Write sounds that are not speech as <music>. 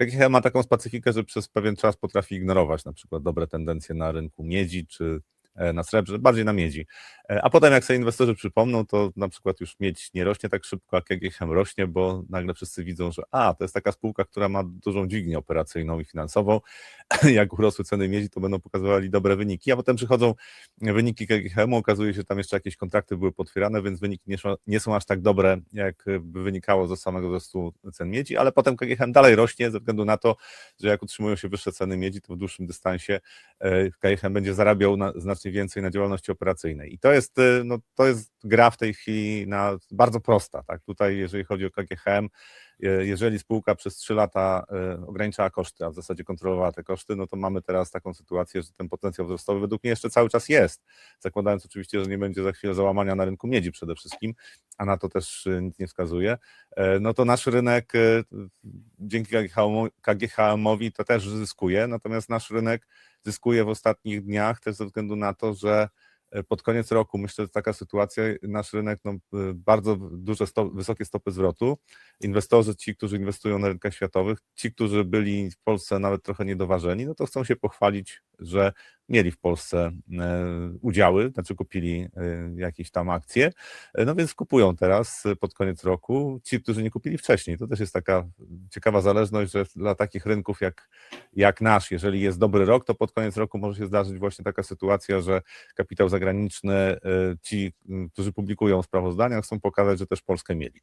KGHM ma taką specyfikę, że przez pewien czas potrafi ignorować na przykład dobre tendencje na rynku miedzi czy na srebrze, bardziej na miedzi. E, A potem jak sobie inwestorzy przypomną, to na przykład już miedź nie rośnie tak szybko, jak KGHM rośnie, bo nagle wszyscy widzą, że a, to jest taka spółka, która ma dużą dźwignię operacyjną i finansową. <laughs> Jak urosły ceny miedzi, to będą pokazywali dobre wyniki, a potem przychodzą wyniki KGHM, okazuje się, że tam jeszcze jakieś kontrakty były potwierane, więc wyniki nie, są- nie są aż tak dobre, jak by wynikało ze samego wzrostu cen miedzi, ale potem KGHM dalej rośnie ze względu na to, że jak utrzymują się wyższe ceny miedzi, to w dłuższym dystansie e, KGHM będzie zarabiał na, znacznie więcej na działalności operacyjnej. I to jest, e, no, to jest gra w tej chwili na, bardzo prosta. Tak? Tutaj, jeżeli chodzi o KGHM, e, jeżeli spółka przez 3 lata e, ograniczała koszty, a w zasadzie kontrolowała te koszty, no to mamy teraz taką sytuację, że ten potencjał wzrostowy według mnie jeszcze cały czas jest. Zakładając oczywiście, że nie będzie za chwilę załamania na rynku miedzi przede wszystkim, a na to też nic nie wskazuje, no to nasz rynek dzięki KGHM KGHM-owi to też zyskuje, natomiast nasz rynek zyskuje w ostatnich dniach też ze względu na to, że e, pod koniec roku, myślę, że taka sytuacja, nasz rynek, no, e, bardzo duże, wysokie stopy zwrotu. Inwestorzy, ci, którzy inwestują na rynkach światowych, ci, którzy byli w Polsce nawet trochę niedoważeni, no to chcą się pochwalić, że mieli w Polsce e, udziały, znaczy kupili e, jakieś tam akcje, E, no więc kupują teraz pod koniec roku. Ci, którzy nie kupili wcześniej, to też jest taka ciekawa zależność, że dla takich rynków jak, jak nasz, jeżeli jest dobry rok, to pod koniec roku może się zdarzyć właśnie taka sytuacja, że kapitał zagraniczny, ci, którzy publikują sprawozdania, chcą pokazać, że też Polskę mieli.